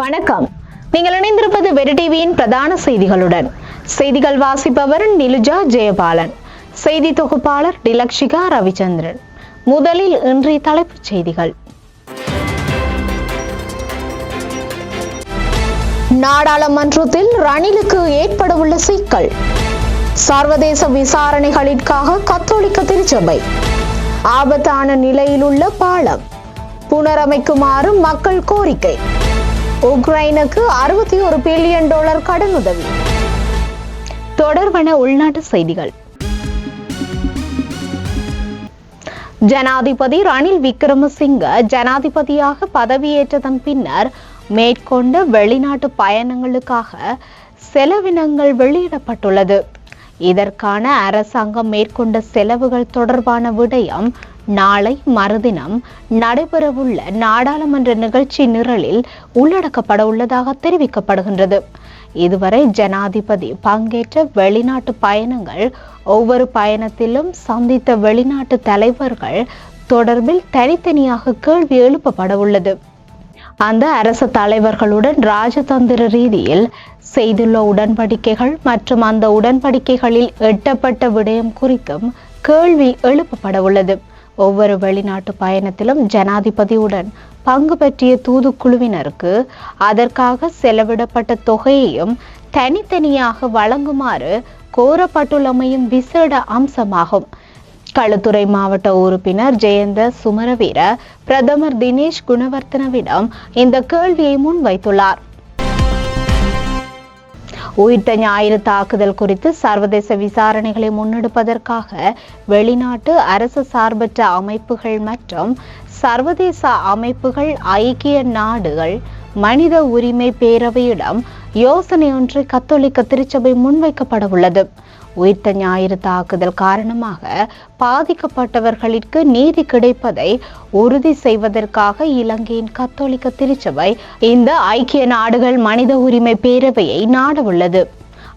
வணக்கம். நீங்கள் இணைந்திருப்பது வெரி டிவியின் பிரதான செய்திகளுடன். செய்திகள் வாசிப்பவர் நிலுஜா ஜெயபாலன். செய்தி தொகுப்பாளர் டிலக்ஷிகா ரவிச்சந்திரன். முதலில் இன்றைய தலைப்புச் செய்திகள். நாடாளுமன்றத்தில் ரணிலுக்கு ஏற்படவுள்ள சிக்கல். சர்வதேச விசாரணைகளிற்காக கத்தோலிக்க திருச்சபை. ஆபத்தான நிலையிலுள்ள பாலம். புனரமைக்குமாறு மக்கள் கோரிக்கை. உக்ரைனுக்கு அறுபத்தி ஒரு பில்லியன் டாலர் கடனுதவி. தொடர்பான உள்நாட்டு செய்திகள். ஜனாதிபதி ரணில் விக்ரமசிங்க ஜனாதிபதியாக பதவியேற்றதன் பின்னர் மேற்கொண்ட வெளிநாட்டு பயணங்களுக்காக செலவினங்கள் வெளியிடப்பட்டுள்ளது. இதற்கான அரசாங்கம் மேற்கொண்ட செலவுகள் தொடர்பான விடயம் நாளை மறுதினம் நடைபெறவுள்ள நாடாளுமன்ற நிகழ்ச்சி நிரலில் உள்ளடக்கப்பட உள்ளதாக தெரிவிக்கப்படுகின்றது. இதுவரை ஜனாதிபதி பங்கேற்ற வெளிநாட்டு பயணங்கள் ஒவ்வொரு பயணத்திலும் சந்தித்த வெளிநாட்டு தலைவர்கள் தொடர்பில் தனித்தனியாக கேள்வி எழுப்பப்பட உள்ளது. அந்த அரசு தலைவர்களுடன் ராஜதந்திர ரீதியில் செய்துள்ள உடன்படிக்கைகள் மற்றும் அந்த உடன்படிக்கைகளில் எட்டப்பட்ட விடயம் குறித்தும் கேள்வி எழுப்பப்பட உள்ளது. ஒவ்வொரு வெளிநாட்டு பயணத்திலும் ஜனாதிபதியுடன் பங்கு பற்றிய தூதுக்குழுவினருக்கு அதற்காக செலவிடப்பட்ட தொகையையும் தனித்தனியாக வழங்குமாறு கோரப்பட்டுள்ளமையும் விசேட அம்சமாகும். களுத்துறை மாவட்ட உறுப்பினர் ஜெயந்த சுமரவீர பிரதமர் தினேஷ் குணவர்த்தனவிடம் இந்த கேள்வியை முன்வைத்துள்ளார். உயிர்த்த ஞாயிறு தாக்குதல் குறித்து சர்வதேச விசாரணைகளை முன்னெடுப்பதற்காக வெளிநாட்டு அரசு சார்பற்ற அமைப்புகள் மற்றும் சர்வதேச அமைப்புகள் ஐக்கிய நாடுகள் மனித உரிமை பேரவையிடம் யோசனை ஒன்று கத்தோலிக்க திருச்சபை முன்வைக்கப்பட உள்ளது உயிர்த்த ஞாயிறு தாக்குதல் காரணமாக பாதிக்கப்பட்டவர்களுக்கு நீதி கிடைப்பதை உறுதி செய்வதற்காக இலங்கையின் கத்தோலிக்க திருச்சபை இந்த ஐக்கிய நாடுகள் மனித உரிமை பேரவையை நாடவுள்ளது.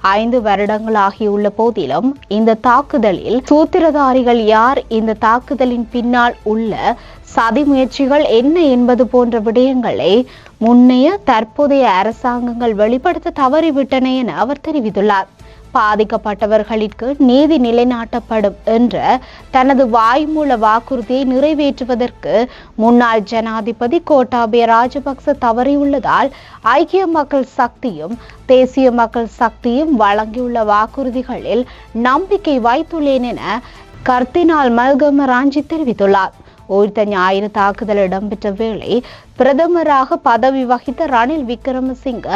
ஐந்து வருடங்கள் ஆகியுள்ள போதிலும் இந்த தாக்குதலில் சூத்திரதாரிகள் யார் இந்த தாக்குதலின் பின்னால் உள்ள சதி முயற்சிகள் என்ன என்பது போன்ற விடயங்களை முன்னைய தற்போதைய அரசாங்கங்கள் வெளிப்படுத்த தவறிவிட்டன என அவர் தெரிவித்துள்ளார். பாதிக்கப்பட்டவர்களுக்கு நீதி நிலைநாட்டப்படும் என்ற தனது வாய்மூல வாக்குறுதியை நிறைவேற்றுவதற்கு முன்னாள் ஜனாதிபதி கோட்டாபய ராஜபக்ச தவறியுள்ளதால் ஐக்கிய மக்கள் சக்தியும் தேசிய மக்கள் சக்தியும் வழங்கியுள்ள வாக்குறுதிகளில் நம்பிக்கை வைத்துள்ளேன் என கர்த்தினால் மல்கம ராஞ்சி தெரிவித்துள்ளார். உயிர்த்த ஞாயிறு தாக்குதல் இடம்பெற்ற வேளை பிரதமராக பதவி வகித்த ரணில் விக்ரமசிங்க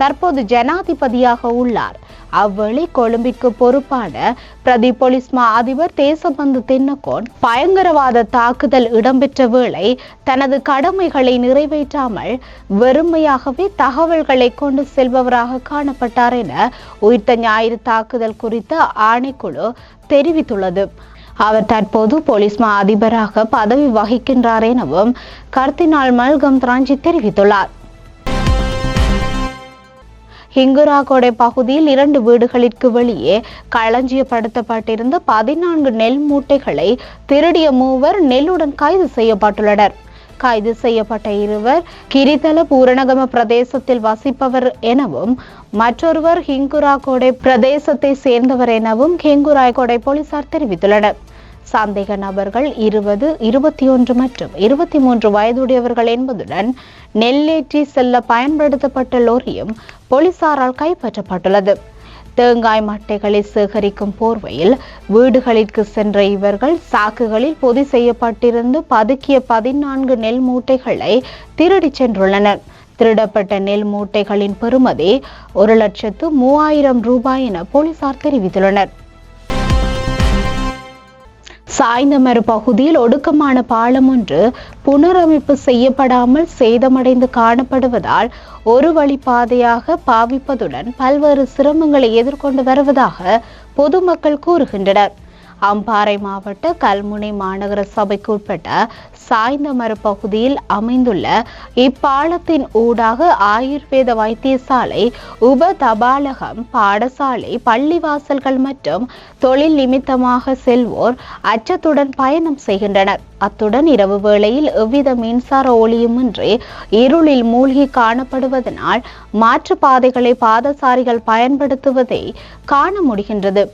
தற்போது ஜனாதிபதியாக உள்ளார். அவ்வழி கொழும்பிற்கு பொறுப்பான பிரதி போலீஸ் மா அதிபர் தேசபந்து தென்னகோன் பயங்கரவாத தாக்குதல் இடம்பெற்ற வேளை தனது கடமைகளை நிறைவேற்றாமல் வெறுமையாகவே தகவல்களை கொண்டு செல்பவராக காணப்பட்டார் என உயிர்த்த ஞாயிறு தாக்குதல் குறித்த ஆணைக்குழு தெரிவித்துள்ளது. அவர் தற்போது போலீஸ் மா அதிபராக பதவி வகிக்கின்றார் எனவும் கர்த்தினால் மல்கம் திராஞ்சி தெரிவித்துள்ளார். ஹிங்குராகோடை பகுதியில் இரண்டு வீடுகளிற்கு வெளியே களஞ்சியப்படுத்தப்பட்டிருந்த பதினான்கு நெல் மூட்டைகளை திருடிய மூவர் நெல்லுடன் கைது செய்யப்பட்டுள்ளனர். கைது செய்யப்பட்ட இருவர் கிரிதல பூரணகம பிரதேசத்தில் வசிப்பவர் எனவும் மற்றொருவர் ஹிங்குராகோடை பிரதேசத்தை சேர்ந்தவர் எனவும் ஹிங்குராய்கோடை போலீசார் தெரிவித்துள்ளனர். சந்தேக நபர்கள் இருபது இருபத்தி ஒன்று மற்றும் இருபத்தி மூன்று வயதுடையவர்கள் என்பதுடன் நெல்லேற்றி செல்ல பயன்படுத்தப்பட்ட லோரியும் போலீசாரால் கைப்பற்றப்பட்டுள்ளது. தேங்காய் மட்டைகளை சேகரிக்கும் போர்வையில் வீடுகளிற்கு சென்ற இவர்கள் சாக்குகளில் பொதி செய்யப்பட்டிருந்து பதுக்கிய பதினான்கு நெல் மூட்டைகளை திருடிச் சென்றுள்ளனர். திருடப்பட்ட நெல் மூட்டைகளின் பெறுமதி ஒரு லட்சத்து மூவாயிரம் ரூபாய் என போலீசார் தெரிவித்துள்ளனர். சாய்ந்தமறு பகுதியில் ஒடுக்கமான பாலம் ஒன்று புனரமைப்பு செய்யப்படாமல் சேதமடைந்து காணப்படுவதால் ஒரு வழி பாதையாக பாவிப்பதுடன் பல்வேறு சிரமங்களை எதிர்கொண்டு வருவதாக பொதுமக்கள் கூறுகின்றனர். அம்பாறை மாவட்ட கல்முனை மாநகர சபைக்கு உட்பட்ட சாய்ந்தமறு பகுதியில் அமைந்துள்ள இப்பாலத்தின் ஊடாக ஆயுர்வேத வைத்தியசாலை உப தபாலகம் பாடசாலை பள்ளிவாசல்கள் மற்றும் தொழில் நிமித்தமாக செல்வோர் அச்சத்துடன் பயணம் செய்கின்றனர். அத்துடன் இரவு வேளையில் எவ்வித மின்சார ஒளியுமின்றி இருளில் மூழ்கி காணப்படுவதனால் மாற்று பாதைகளை பாதசாரிகள் பயன்படுத்துவதை காண முடிகின்றது.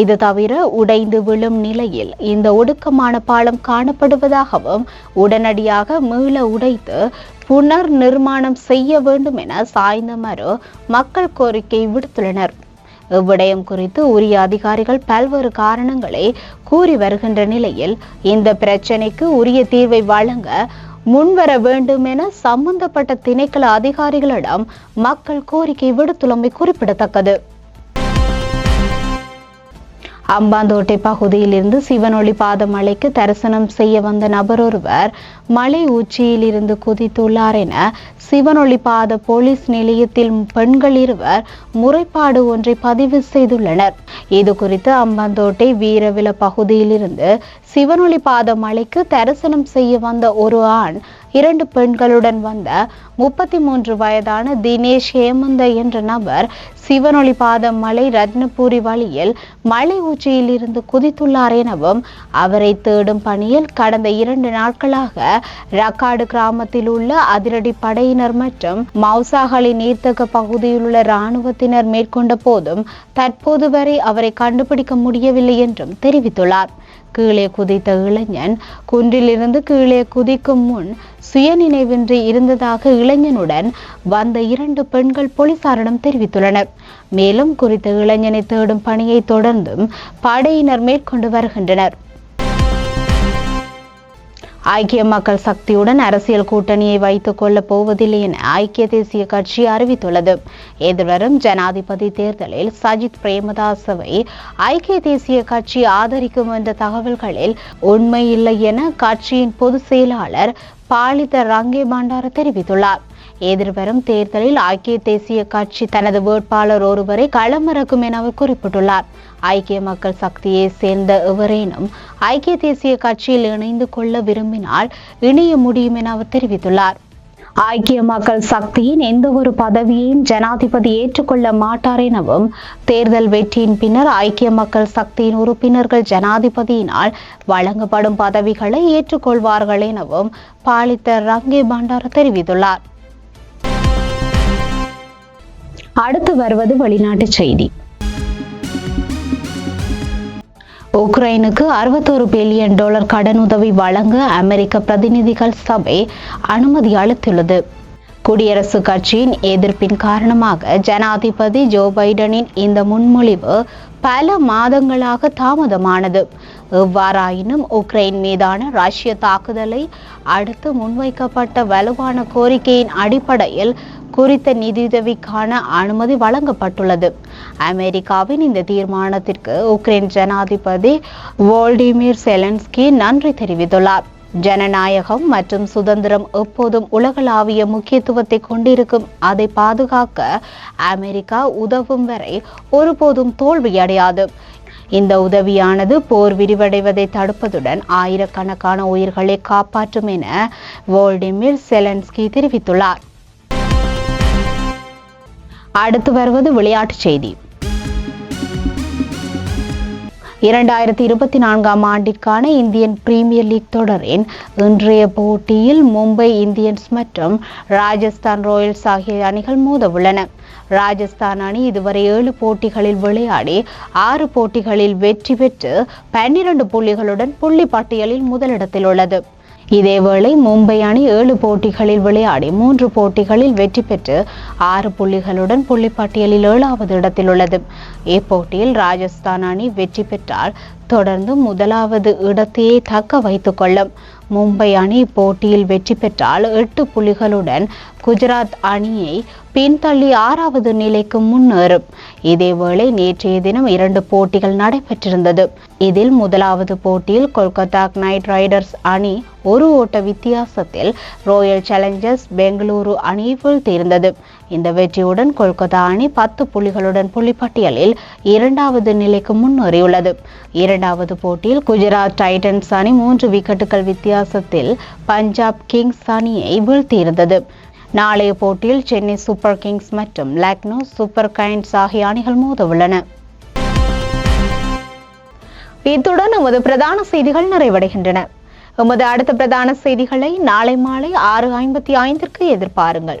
இது தவிர உடைந்து விழும் நிலையில் இந்த ஒடுக்கமான பாலம் காணப்படுவதாகவும் உடனடியாக மீள உடைத்து புனர் நிர்மாணம் செய்ய வேண்டும் என சாய்ந்தமரு மக்கள் கோரிக்கை விடுத்துள்ளனர். இவ்விடயம் குறித்து உரிய அதிகாரிகள் பல்வேறு காரணங்களை கூறி வருகின்ற நிலையில் இந்த பிரச்சினைக்கு உரிய தீர்வை வழங்க முன்வர வேண்டும் என சம்பந்தப்பட்ட திணைக்கள அதிகாரிகளிடம் மக்கள் கோரிக்கை விடுத்துள்ளமை குறிப்பிடத்தக்கது. அம்பாந்தோட்டை பகுதியிலிருந்து சிவனொளி பாத மலைக்கு தரிசனம் செய்ய வந்த நபர் ஒருவர் மலை உச்சியில் இருந்து குதித்துள்ளார் என சிவனொளி பாத போலீஸ் நிலையத்தில் பெண்கள் இருவர் முறைப்பாடு ஒன்றை பதிவு செய்துள்ளனர். இது குறித்து அம்பாந்தோட்டை வீரவில பகுதியிலிருந்து சிவனொளி பாத மலைக்கு தரிசனம் செய்ய வந்த ஒரு ஆண் இரண்டு பெண்களுடன் வந்த முப்பத்தி மூன்று வயதான தினேஷ் ஹேமந்த என்ற நபர் சிவனொளி பாதம் மலை ரத்னபுரி வழியில் மலை உச்சியில் இருந்து குதித்துள்ளார் எனவும் அவரை தேடும் பணியில் கடந்த இரண்டு நாட்களாக ரக்காடு கிராமத்தில் உள்ள அதிரடி படையினர் மற்றும் மௌசாகலி நீர்த்தக பகுதியில் உள்ள இராணுவத்தினர் மேற்கொண்ட போதும் தற்போது வரை அவரை கண்டுபிடிக்க முடியவில்லை என்றும் தெரிவித்துள்ளார். கீழே குதித்த இளைஞன் குன்றிலிருந்து கீழே குதிக்கும் முன் சுயநினைவின்றி இருந்ததாக இளைஞனுடன் வந்த இரண்டு பெண்கள் போலீசாரிடம் தெரிவித்துள்ளனர். மேலும் குறித்த இளைஞனை தேடும் பணியை தொடர்ந்தும் படையினர் மேற்கொண்டு வருகின்றனர். ஐக்கிய மக்கள் சக்தியுடன் அரசியல் கூட்டணியை வைத்துக் கொள்ளப் போவதில்லை என ஐக்கிய தேசிய கட்சி அறிவித்துள்ளது. எதிர்வரும் ஜனாதிபதி தேர்தலில் சஜித் பிரேமதாசவை ஐக்கிய தேசிய கட்சி ஆதரிக்கும் என்ற தகவல்களில் உண்மை இல்லை என கட்சியின் பொதுச் செயலாளர் பாலித ரங்கே பண்டார தெரிவித்துள்ளார். எதிர்வரும் தேர்தலில் ஐக்கிய தேசிய கட்சி தனது வேட்பாளர் ஒருவரை களமிறக்கும் என அவர் குறிப்பிட்டுள்ளார். ஐக்கிய மக்கள் சக்தியை சேர்ந்த எவரேனும் ஐக்கிய தேசிய கட்சியில் இணைந்து கொள்ள விரும்பினால் இணைய முடியும் என அவர் தெரிவித்துள்ளார். ஐக்கிய மக்கள் சக்தியின் எந்த ஒரு பதவியையும் ஜனாதிபதி ஏற்றுக்கொள்ள மாட்டார் எனவும் தேர்தல் வெற்றியின் பின்னர் ஐக்கிய மக்கள் சக்தியின் உறுப்பினர்கள் ஜனாதிபதியினால் வழங்கப்படும் பதவிகளை ஏற்றுக்கொள்வார்கள் எனவும் பாலித்த ரங்கே பண்டார தெரிவித்துள்ளார். அடுத்து வருவது வெளிநாட்டு செய்தி. உக்ரைனுக்கு அறுபத்தோரு பில்லியன் டாலர் கடனுதவி வழங்க அமெரிக்க பிரதிநிதிகள் சபை அனுமதி அளித்துள்ளது. குடியரசுக் கட்சியின் எதிர்ப்பின் காரணமாக ஜனாதிபதி ஜோ பைடனின் இந்த முன்மொழிவு பல மாதங்களாக தாமதமானது. எவ்வாறாயினும் உக்ரைன் மீதான ரஷ்ய தாக்குதலை அடுத்து முன்வைக்கப்பட்ட வலுவான கோரிக்கையின் அடிப்படையில் குறித்த நிதியுதவிக்கான அனுமதி வழங்கப்பட்டுள்ளது. அமெரிக்காவின் இந்த தீர்மானத்திற்கு உக்ரைன் ஜனாதிபதி வோல்டிமிர் செலன்ஸ்கி நன்றி தெரிவித்துள்ளார். ஜனநாயகம் மற்றும் சுதந்திரம் எப்போதும் உலகளாவிய முக்கியத்துவத்தை கொண்டிருக்கும். அதை பாதுகாக்க அமெரிக்கா உதவும் வரை ஒருபோதும் தோல்வியடையாது இந்த உதவியானது போர் விரிவடைவதை தடுப்பதுடன் ஆயிரக்கணக்கான உயிர்களை காப்பாற்றும் என வோல்டிமிர் செலன்ஸ்கி தெரிவித்துள்ளார். அடுத்து வருவது விளையாட்டுச் செய்தி. இரண்டாயிரத்தி இருபத்தி நான்காம் ஆண்டிற்கான இந்தியன் பிரீமியர் லீக் தொடரின் இன்றைய போட்டியில் மும்பை இந்தியன்ஸ் மற்றும் ராஜஸ்தான் ராயல்ஸ் ஆகிய அணிகள் மோத உள்ளன ராஜஸ்தான் அணி இதுவரை ஏழு போட்டிகளில் விளையாடி ஆறு போட்டிகளில் வெற்றி பெற்று பன்னிரண்டு புள்ளிகளுடன் புள்ளி பட்டியலில் முதலிடத்தில் உள்ளது. இதேவேளை மும்பை அணி ஏழு போட்டிகளில் விளையாடி மூன்று போட்டிகளில் வெற்றி பெற்று ஆறு புள்ளிகளுடன் புள்ளிப்பட்டியலில் ஏழாவது இடத்தில் உள்ளது. இப்போட்டியில் ராஜஸ்தான் அணி வெற்றி பெற்றால் தொடர்ந்து முதலாவது இடத்தையே தக்க வைத்து கொள்ளும். மும்பை அணி போட்டியில் வெற்றி பெற்றால் எட்டு புள்ளிகளுடன் குஜராத் அணியை பின்தள்ளி ஆறாவது நிலைக்கு முன்னேறும். இதேவேளை நேற்றைய தினம் இரண்டு போட்டிகள் நடைபெற்றிருந்தது. இதில் முதலாவது போட்டியில் கொல்கத்தா நைட் ரைடர்ஸ் அணி ஒரு ஓட்ட வித்தியாசத்தில் ராயல் சேலஞ்சர்ஸ் பெங்களூரு அணியை வீழ்த்தியிருந்தது. இந்த வெற்றியுடன் கொல்கத்தா அணி பத்து புள்ளிகளுடன் புள்ளிப்பட்டியலில் இரண்டாவது நிலைக்கு முன்னேறியுள்ளது. இரண்டாவது போட்டியில் குஜராத் டைட்டன்ஸ் அணி மூன்று விக்கெட்டுகள் வித்தியாசத்தில் பஞ்சாப் கிங்ஸ் அணியை வீழ்த்தியிருந்தது. நாளைய போட்டியில் சென்னை சூப்பர் கிங்ஸ் மற்றும் லக்னோ சூப்பர் கைண்ட்ஸ் ஆகிய அணிகள் மோத உள்ளன இத்துடன் நமது பிரதான செய்திகள் நிறைவடைகின்றன. எமது அடுத்த பிரதான செய்திகளை நாளை மாலை ஆறு ஐம்பத்தி ஐந்திற்கு எதிர்பாருங்கள்.